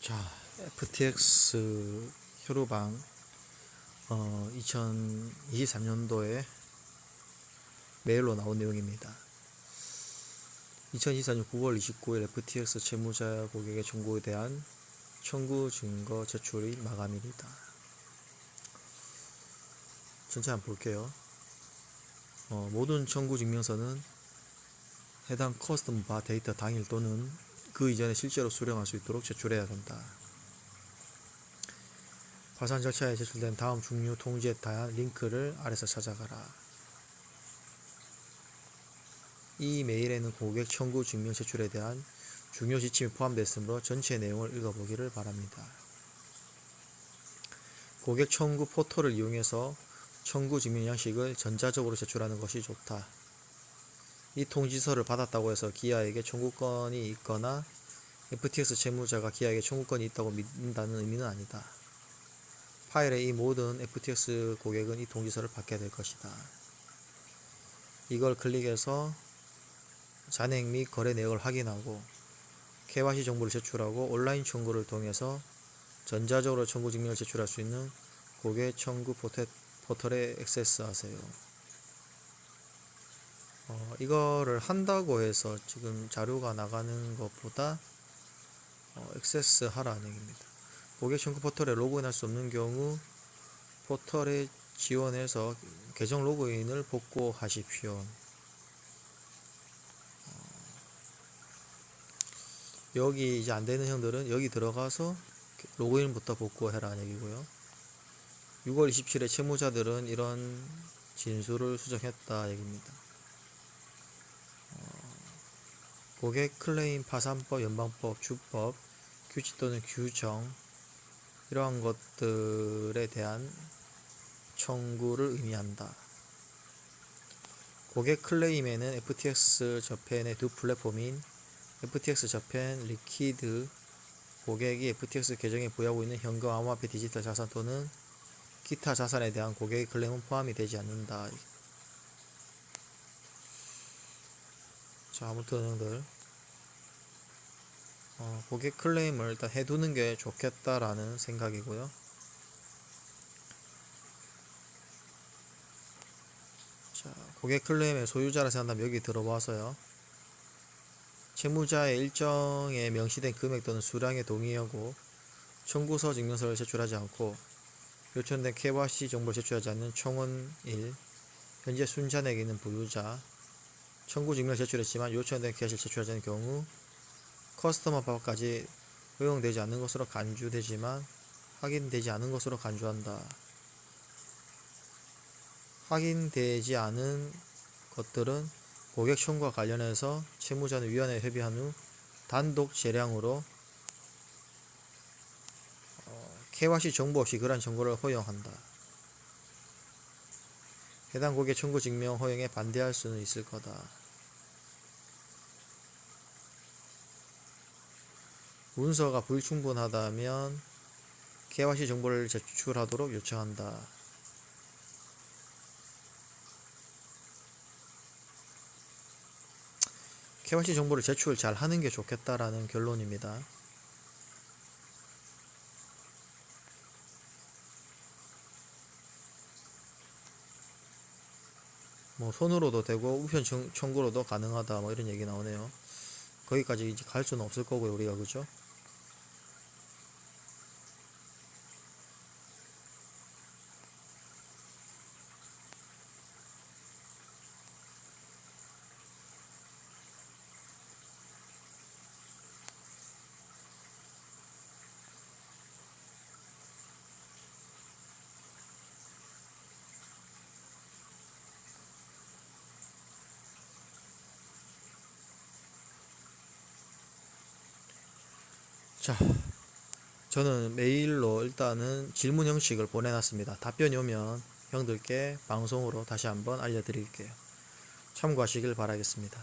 자, FTX 효루방 어, 2023년도에 메일로 나온 내용입니다. 2024년 9월 29일 FTX 채무자 고객의 청구에 대한 청구 증거 제출이 마감일이다. 전체 한번 볼게요. 어, 모든 청구 증명서는 해당 커스텀 바 데이터 당일 또는 그 이전에 실제로 수령할 수 있도록 제출해야 된다. 파산 절차에 제출된 다음 중요 통지에 대한 링크를 아래서 찾아가라. 이 메일에는 고객 청구 증명 제출에 대한 중요 지침이 포함되었으므로 전체 내용을 읽어보기를 바랍니다. 고객 청구 포털을 이용해서 청구 증명 양식을 전자적으로 제출하는 것이 좋다. 이 통지서를 받았다고 해서 기아에게 청구권이 있거나 FTX 채무자가 기아에게 청구권이 있다고 믿는다는 의미는 아니다. 파일의 이 모든 FTX 고객은 이 통지서를 받게 될 것이다. 이걸 클릭해서 잔액 및 거래 내역을 확인하고 KYC 정보를 제출하고 온라인 청구를 통해서 전자적으로 청구 증명을 제출할 수 있는 고객 청구 포털, 포털에 액세스하세요. 어, 이거를 한다고 해서 지금 자료가 나가는 것보다 어, 액세스 하라는 얘기입니다. 고객 청구 포털에 로그인할 수 없는 경우 포털에 지원해서 계정 로그인을 복구하십시오. 어, 여기 이제 안 되는 형들은 여기 들어가서 로그인부터 복구해라는 얘기고요. 6월 27일 채무자들은 이런 진술을 수정했다 얘기입니다. 고객 클레임 파산법, 연방법, 주법, 규칙 또는 규정 이러한 것들에 대한 청구를 의미한다. 고객 클레임에는 FTX 저펜의 두 플랫폼인 FTX 저펜 리퀴드 고객이 FTX 계정에 보유하고 있는 현금 암호화폐 디지털 자산 또는 기타 자산에 대한 고객의 클레임은 포함이 되지 않는다. 자, 아무튼 형들 어, 고객 클레임을 일단 해두는 게 좋겠다라는 생각이고요. 자, 고객 클레임의 소유자라 생각하면 여기 들어와서요. 채무자의 일정에 명시된 금액 또는 수량에 동의하고 청구서 증명서를 제출하지 않고 요청된 KYC 정보를 제출하지 않는 총원 1 현재 순잔액이 있는 보유자 청구 증명을 제출했지만 요청된 캐시를 제출하지 않는 경우 커스터머 바까지 허용되지 않는 것으로 간주되지만 확인되지 않은 것으로 간주한다. 확인되지 않은 것들은 고객 청구와 관련해서 채무자는 위원회에 협의한 후 단독 재량으로 어, KYC 정보 없이 그러한 정보를 허용한다. 해당 고객 청구 증명 허용에 반대할 수는 있을 거다. 문서가 불충분하다면 KYC 정보를 제출하도록 요청한다. KYC 정보를 제출 잘 하는 게 좋겠다라는 결론입니다. 뭐 손으로도 되고 우편 청- 청구로도 가능하다 뭐 이런 얘기 나오네요. 거기까지 이제 갈 수는 없을 거고요 우리가 그죠? 자, 저는 메일로 일단은 질문 형식을 보내놨습니다. 답변이 오면 형들께 방송으로 다시 한번 알려드릴게요. 참고하시길 바라겠습니다.